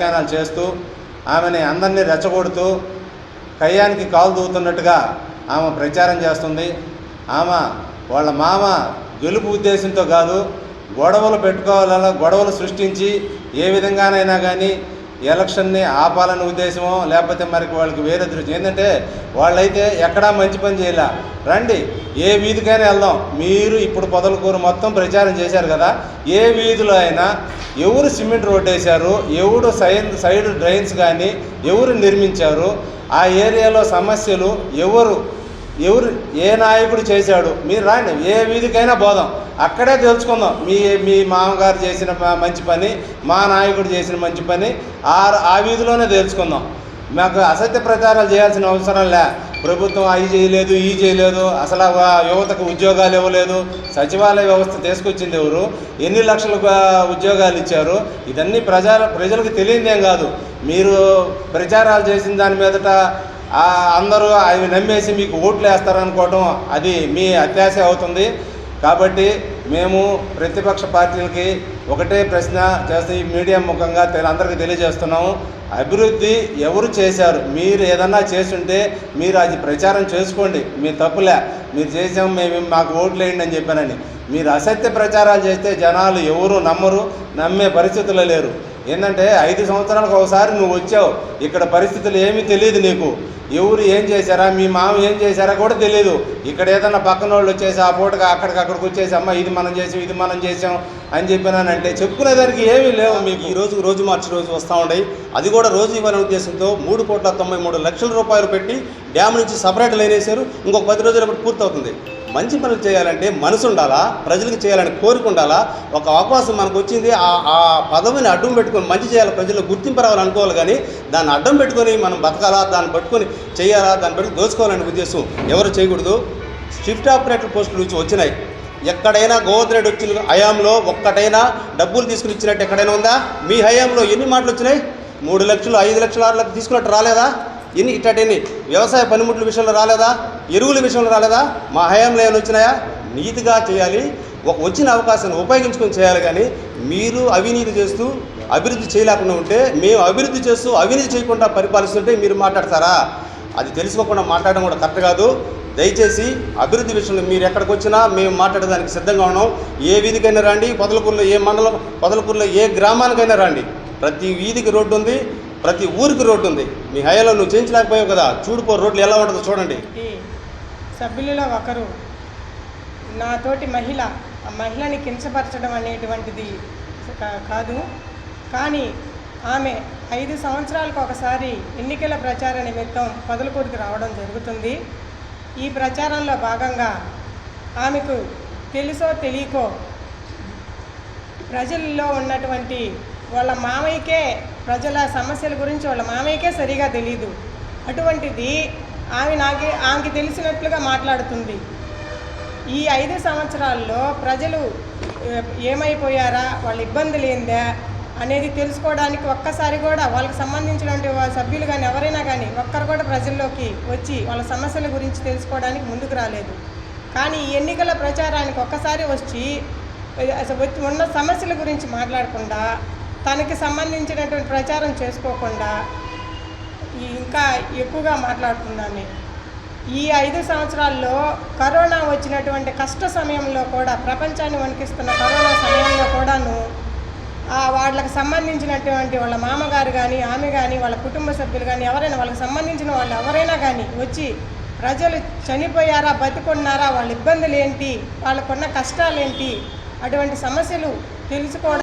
వ్యాఖ్యానాలు చేస్తూ ఆమెని అందరినీ రెచ్చగొడుతూ కయ్యానికి కాలు దూతున్నట్టుగా ఆమె ప్రచారం చేస్తుంది. ఆమె వాళ్ళ మామ గెలుపు ఉద్దేశంతో కాదు గొడవలు పెట్టుకోవాల గొడవలు సృష్టించి ఏ విధంగానైనా కానీ ఎలక్షన్ని ఆపాలని ఉద్దేశమో లేకపోతే మరి వాళ్ళకి వేరే దృష్టి. ఏంటంటే వాళ్ళైతే ఎక్కడా మంచి పని చేయలే. రండి ఏ వీధికైనా వెళ్దాం. మీరు ఇప్పుడు పొదలకూరు మొత్తం ప్రచారం చేశారు కదా. ఏ వీధిలో అయినా ఎవరు సిమెంట్ రోడ్ వేశారు ఎవరు సైడ్ సైడ్ డ్రైన్స్ కానీ ఎవరు నిర్మించారు ఆ ఏరియాలో సమస్యలు ఎవరు ఎవరు ఏ నాయకుడు చేశాడు మీరు రాండి. ఏ వీధికైనా పోదాం అక్కడే తెలుసుకుందాం. మీ మీ మామగారు చేసిన మంచి పని మా నాయకుడు చేసిన మంచి పని ఆ ఆ వీధిలోనే తెలుసుకుందాం. మాకు అసత్య ప్రచారాలు చేయాల్సిన అవసరం లే. ప్రభుత్వం అవి చేయలేదు ఈ చేయలేదు అసలు యువతకు ఉద్యోగాలు ఇవ్వలేదు. సచివాలయ వ్యవస్థ తీసుకొచ్చింది ఎవరు? ఎన్ని లక్షల ఉద్యోగాలు ఇచ్చారు? ఇదన్నీ ప్రజా ప్రజలకు తెలియదేం కాదు. మీరు ప్రచారాలు చేసిన దాని మీదట అందరూ అవి నమ్మేసి మీకు ఓట్లు వేస్తారనుకోవటం అది మీ అత్యాశ అవుతుంది. కాబట్టి మేము ప్రతిపక్ష పార్టీలకి ఒకటే ప్రశ్న చేస్తే ఈ మీడియా ముఖంగా అందరికీ తెలియజేస్తున్నాము. అభివృద్ధి ఎవరు చేశారు? మీరు ఏదన్నా చేసుంటే మీరు అది ప్రచారం చేసుకోండి. మీ తప్పులే. మీరు చేసాం మేము మాకు ఓట్లు వేయండి అని చెప్పానని. మీరు అసత్య ప్రచారాలు చేస్తే జనాలు ఎవరు నమ్మరు నమ్మే పరిస్థితుల్లో లేరు. ఏంటంటే ఐదు సంవత్సరాలకు ఒకసారి నువ్వు వచ్చావు. ఇక్కడ పరిస్థితులు ఏమీ తెలియదు నీకు. ఎవరు ఏం చేశారా? మీ మామ ఏం చేశారా కూడా తెలియదు. ఇక్కడ ఏదన్నా పక్కన వాళ్ళు వచ్చేసి ఆ పూటగా అక్కడికి అక్కడికి వచ్చేసి అమ్మ ఇది మనం చేసాం ఇది మనం చేసాం అని చెప్పినానంటే చెప్పుకునేదానికి ఏమీ లేవు మీకు. ఈ రోజు రోజు మార్చి రోజు వస్తూ ఉండయి అది కూడా రోజు ఇవ్వాలనే ఉద్దేశంతో మూడు కోట్ల తొంభై మూడు లక్షల రూపాయలు పెట్టి డ్యామ్ నుంచి సపరేట్ లైన్ వేశారు. ఇంకొక పది రోజులప్పుడు పూర్తవుతుంది. మంచి పనులు చేయాలంటే మనసు ఉండాలా? ప్రజలకు చేయాలని కోరిక ఉండాలా? ఒక అవకాశం మనకు వచ్చింది ఆ ఆ పదవిని అడ్డం పెట్టుకొని మంచి చేయాలి ప్రజలకు గుర్తింపు రావాలని అనుకోవాలి కానీ దాన్ని అడ్డం పెట్టుకొని మనం బతకాలా? దాన్ని పట్టుకొని చేయాలా? దాన్ని పెట్టుకుని దోచుకోవాలనే ఉద్దేశం ఎవరు చేయకూడదు. షిఫ్ట్ ఆపరేటర్ పోస్టులు నుంచి వచ్చినాయి. ఎక్కడైనా గోవర్ధన్ రెడ్డి వచ్చిన హయాంలో ఒక్కటైనా డబ్బులు తీసుకుని ఇచ్చినట్టు ఎక్కడైనా ఉందా? మీ హయాంలో ఎన్ని మాటలు వచ్చినాయి? మూడు లక్షలు ఐదు లక్షలు ఆరు లక్షలు తీసుకున్నట్టు రాలేదా? ఎన్ని ఇట్టని వ్యవసాయ పనిముట్ల విషయంలో రాలేదా? ఎరువుల విషయంలో రాలేదా? మా హయాంలో ఏమైనా వచ్చినాయా? నీతిగా చేయాలి. ఒక వచ్చిన అవకాశాన్ని ఉపయోగించుకొని చేయాలి కానీ మీరు అవినీతి చేస్తూ అభివృద్ధి చేయలేకుండా ఉంటే మేము అభివృద్ధి చేస్తూ అవినీతి చేయకుండా పరిపాలిస్తుంటే మీరు మాట్లాడతారా? అది తెలుసుకోకుండా మాట్లాడడం కూడా కరెక్ట్ కాదు. దయచేసి అభివృద్ధి విషయంలో మీరు ఎక్కడికి వచ్చినా మేము మాట్లాడడానికి సిద్ధంగా ఉన్నాం. ఏ వీధికైనా రండి. పొదలకూరులో ఏ మండలం పొదలకూరులో ఏ గ్రామానికైనా రండి. ప్రతి వీధికి రోడ్డు ఉంది. ప్రతి ఊరికి రోడ్డు ఉంది. మీ హయాలో నువ్వు చేయించలేకపోయావు కదా. చూడుపో రోడ్లు ఎలా ఉంటుందో చూడండి. సభ్యులలో ఒకరు నాతోటి మహిళ ఆ మహిళని కించపరచడం అనేటువంటిది కా- కాదు. కానీ ఆమె ఐదు సంవత్సరాలకు ఒకసారి ఎన్నికల ప్రచార నిమిత్తం పదలకూరుకు రావడం జరుగుతుంది. ఈ ప్రచారంలో భాగంగా ఆమెకు తెలుసో తెలియకో ప్రజల్లో ఉన్నటువంటి వాళ్ళ మామయ్యకే ప్రజల సమస్యల గురించి వాళ్ళ మామయ్యకే సరిగా తెలీదు. అటువంటిది ఆమె నాకే ఆమెకి తెలిసినట్లుగా మాట్లాడుతుంది. ఈ ఐదు సంవత్సరాల్లో ప్రజలు ఏమైపోయారా వాళ్ళ ఇబ్బందులు ఏందా అనేది తెలుసుకోవడానికి ఒక్కసారి కూడా వాళ్ళకి సంబంధించినటువంటి సభ్యులు కానీ ఎవరైనా కానీ ఒక్కరు కూడా ప్రజల్లోకి వచ్చి వాళ్ళ సమస్యల గురించి తెలుసుకోవడానికి ముందుకు రాలేదు. కానీ ఈ ఎన్నికల ప్రచారానికి ఒక్కసారి వచ్చి అసలు వచ్చి ఉన్న సమస్యల గురించి మాట్లాడకుండా తనకి సంబంధించినటువంటి ప్రచారం చేసుకోకుండా ఇంకా ఎక్కువగా మాట్లాడుతున్నాను ఈ ఐదు సంవత్సరాల్లో కరోనా వచ్చినటువంటి కష్ట సమయంలో కూడా ప్రపంచాన్ని వణికిస్తున్న కరోనా సమయంలో కూడాను వాళ్ళకి సంబంధించినటువంటి వాళ్ళ మామగారు కానీ ఆమె కానీ వాళ్ళ కుటుంబ సభ్యులు కానీ ఎవరైనా వాళ్ళకి సంబంధించిన వాళ్ళు ఎవరైనా కానీ వచ్చి ప్రజలు చనిపోయారా బతికున్నారా వాళ్ళ ఇబ్బందులు ఏంటి వాళ్ళకున్న కష్టాలు ఏంటి అటువంటి సమస్యలు తెలుసుకోవడం